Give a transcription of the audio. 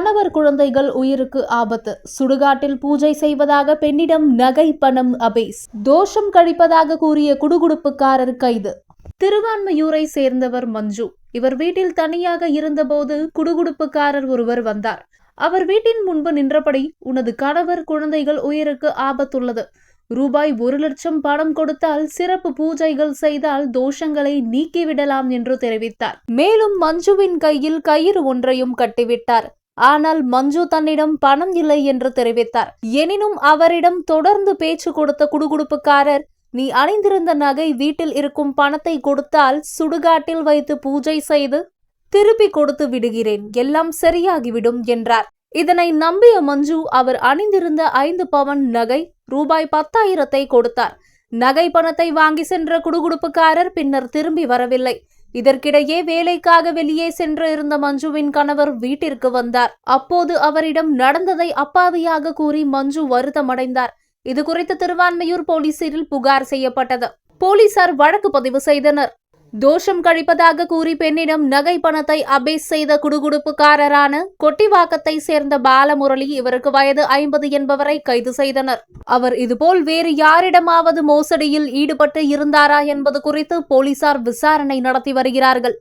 கணவர் குழந்தைகள் உயிருக்கு ஆபத்து. சுடுகாட்டில் பூஜை செய்வதாக பெண்ணிடம் நகை பணம் அபேஸ். தோஷம் கழிப்பதாக கூறிய குடுகுடுப்புக்காரர் கைது. திருவான்மையூரை சேர்ந்தவர் மஞ்சு. இவர் வீட்டில் தனியாக இருந்தபோது குடுகுடுப்புக்காரர் ஒருவர் வந்தார். அவர் வீட்டின் முன்பு நின்றபடி உனது கணவர் குழந்தைகள் உயிருக்கு ஆபத்துள்ளது. ரூபாய் ஒரு லட்சம் பணம் கொடுத்தால் சிறப்பு பூஜைகள் செய்தால் தோஷங்களை நீக்கிவிடலாம் என்று தெரிவித்தார். மேலும் மஞ்சுவின் கையில் கயிறு ஒன்றையும் கட்டிவிட்டார். ஆனால் மஞ்சு தன்னிடம் பணம் இல்லை என்று தெரிவித்தார். எனினும் அவரிடம் தொடர்ந்து பேச்சு கொடுத்த குடுகுடுப்புக்காரர் நீ அணிந்திருந்த நகை வீட்டில் இருக்கும் பணத்தை கொடுத்தால் சுடுகாட்டில் வைத்து பூஜை செய்து திருப்பி கொடுத்து விடுகிறேன். எல்லாம் சரியாகிவிடும் என்றார். இதனை நம்பிய மஞ்சு அவர் அணிந்திருந்த ஐந்து பவன் நகை ரூபாய் பத்தாயிரத்தை கொடுத்தார். நகை பணத்தை வாங்கி சென்ற குடுகுடுப்புக்காரர் பின்னர் திரும்பி வரவில்லை. இதற்கிடையே வேலைக்காக வெளியே சென்று இருந்த மஞ்சுவின் கணவர் வீட்டிற்கு வந்தார். அப்போது அவரிடம் நடந்ததை அப்பாவியாக கூறி மஞ்சு வருத்தமடைந்தார். இது குறித்து திருவான்மையூர் போலீசில் புகார் செய்யப்பட்டது. போலீசார் வழக்கு பதிவு செய்தனர். தோஷம் கழிப்பதாக கூறி பெண்ணிடம் நகை பணத்தை அபேஸ் செய்த குடுகுடுப்புக்காரரான கொட்டிவாக்கத்தை சேர்ந்த பாலமுரளி இவருக்கு வயது ஐம்பது என்பவரை கைது செய்தனர். அவர் இதுபோல் வேறு யாரிடமாவது மோசடியில் ஈடுபட்டு இருந்தாரா என்பது குறித்து போலீசார் விசாரணை நடத்தி வருகிறார்கள்.